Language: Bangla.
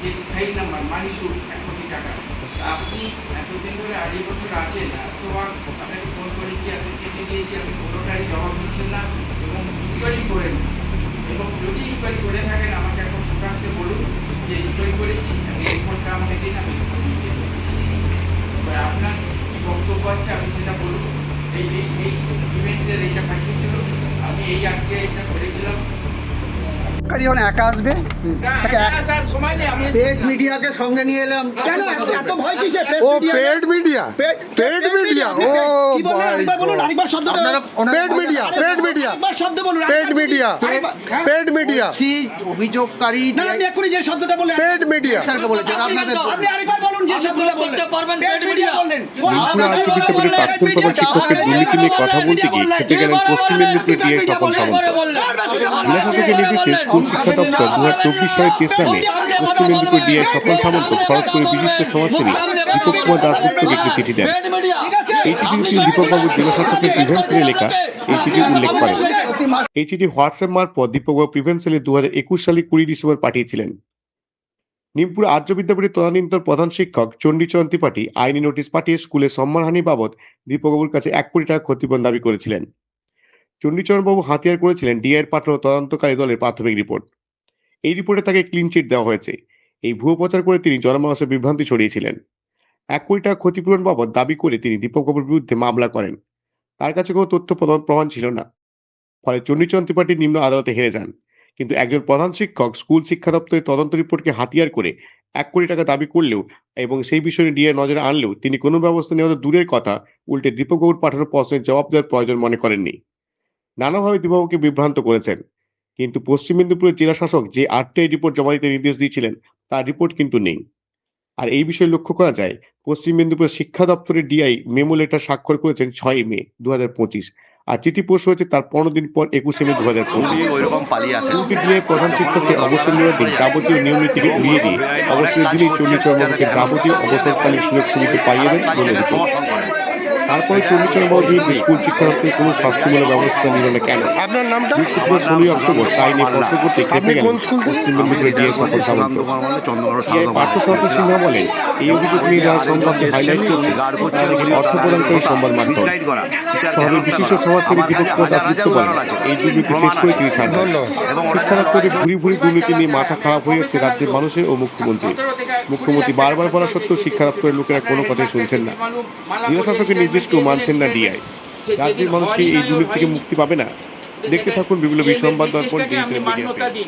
যে স্থায়ী নাম্বার মানি সুদ এক কোটি টাকা আপনি এতদিন ধরে আড়াই বছর আছেন এতবার আপনাকে ফোন করেছি এত চিঠি দিয়েছি, আপনি কোনোটারই জবাব দিচ্ছেন না এবং ইনকোয়ারি করেন। এবং যদি ইনকোয়ারি করে থাকেন, আমাকে এখন প্রকাশ্যে বলুন যে ইনকোয়ারি করেছি এবং রিপোর্টটা আমাকে দিন, আমি আপনার কি বক্তব্য আছে আপনি সেটা বলুন। এই এই এই ইমেজের এইটা পাঠিয়ে ছিল আমি এই আজকে এটা করেছিলাম। কারি যখন একা আসবে? তাকে পেড মিডিয়াকে সঙ্গে নিয়ে এলাম কেন? এত- এত ভয় কিসে ও পেড মিডিয়া। পেড মিডিয়া ও কি বলুন আরেকবার শব্দ পেড মিডিয়া পেড মিডিয়া। আরেকবার শব্দ বলুন পেড মিডিয়া। হ্যাঁ? Paid media. সি অভিযোগকারী না আপনি এক্ষুনি যে শব্দটা বললেন পেড মিডিয়া। স্যারকে বলেছেন আপনাদের আপনি আরেকবার দুর্নীতি নিয়ে কথা বলতে গিয়ে খেতে গেলেন পশ্চিম সামন্ত নির্দেশে স্কুল শিক্ষা দপ্তর দু হাজার চব্বিশ তেসরামে পশ্চিম মেদিনীপুর ডিআই স্বপন সামন্ত খড়গপুরের বিশিষ্ট সমাজসেবী দীপক কুমার দাসগুপ্তকে একটি চিঠি দেন। এই তিনি জেলাশাসকের লেখা এই চিঠি উল্লেখ করেন। এই চিঠি হোয়াটসঅ্যাপ মারফত দীপকবাবু প্রিভেন্সেলে দু হাজার একুশ সালে কুড়ি ডিসেম্বর পাঠিয়েছিলেন নিমপুর আর্য বিদ্যাপীঠের তদানীন্তন প্রধান শিক্ষক চণ্ডীচরণ ত্রিপাঠী আইনি নোটিশ পাঠিয়ে স্কুলের সম্মানহানি বাবদ দীপকবাবুর কাছে এক কোটি টাকা ক্ষতিপূরণ দাবি করেছিলেন। চণ্ডীচরণবাবু হাতিয়ার করেছিলেন ডিআইয়ের পাঠানো তদন্তকারী দলের প্রাথমিক রিপোর্ট। এই রিপোর্টে তাকে ক্লিন চিট দেওয়া হয়েছে। এই ভুয়ো প্রচার করে তিনি জনমানসে বিভ্রান্তি ছড়িয়েছিলেন। এক কোটি টাকা ক্ষতিপূরণ বাবদ দাবি করে তিনি দীপকবাবুর বিরুদ্ধে মামলা করেন। তার কাছে কোনো তথ্য প্রমাণ ছিল না। ফলে চণ্ডীচরণ ত্রিপাঠী নিম্ন আদালতে হেরে যান। কিন্তু একজন প্রধান শিক্ষক স্কুল শিক্ষা দপ্তরের তদন্ত রিপোর্টকে হাতিয়ার করে এক কোটি টাকা দাবি করলেও এবং সেই বিষয়ে ডিএ নজরে আনলেও তিনি কোনো ব্যবস্থা নেওয়া দূরের কথা, উল্টে দীপকবাবুর পাঠানো প্রশ্নের জবাব দেওয়ার প্রয়োজন মনে করেননি। নানাভাবে দীপকবাবুকে বিভ্রান্ত করেছেন, কিন্তু পশ্চিম মেদিনীপুরের জেলা শাসক যে আটটাই রিপোর্ট জমা দিতে নির্দেশ দিয়েছিলেন, তার রিপোর্ট কিন্তু নেই। আর এই বিষয়ে লক্ষ্য করা যায়, পশ্চিম মেদিনীপুরের শিক্ষা দপ্তরের ডিআই মেমো লেটার স্বাক্ষর করেছেন ছয় মে দু হাজার পঁচিশ। আর চিঠি পোস্ট হয়েছে তার পনেরো দিন পর একুশে মে দু হাজার পঁচিশ দিয়ে প্রধান শিক্ষককে অবসর নেওয়ার দিন যাবতীয় নিয়ম নীতিকে উড়িয়ে দিয়ে অবশ্যই দিনেই চল্লিশ যাবতীয় অবসরকালীন সুযোগ সুবিধা পাইয়ে দেন বলে তারপরে বাবু বিরুদ্ধে স্কুল শিক্ষার্থী কোনো শাস্তিমূলক ব্যবস্থা নিল না কেন? আপনার নামটা? বৃহস্পতিবার ষোলোই অক্টোবর তাই নিয়ে প্রশ্ন করতে খেপে গেলেন। থেকে? পশ্চিম মেদিনীপুরের ডিএস সফল সামন্ত পার্থ সারথী সিনহা বলেন এই অভিযোগ নিয়ে যারা সংবাদকে হাইলাইট করছে অর্থ প্রদানকারী সংবাদ মাধ্যম। করা। শহরের বিশিষ্ট সমাজসেবী দীপক কুমার দাসগুপ্ত বলেন এই দুর্নীতি শেষ করে তিনি ছাড়বেন শিক্ষা দপ্তরে ভুরি ভুরি দুর্নীতি নিয়ে মাথা খারাপ হয়ে যাচ্ছে রাজ্যের মানুষের ও মুখ্যমন্ত্রী মুখ্যমন্ত্রী বারবার বলা সত্ত্বেও শিক্ষা দপ্তরের লোকেরা কোনো কথাই শুনছেন না। জেলা শাসকের নির্দেশকেও মানছেন না ডিআই রাজ্যের মানুষ কি এই দুর্নীতি থেকে মুক্তি পাবে না? দেখতে থাকুন বিভিন্ন বিসম্বাদ দর্পণ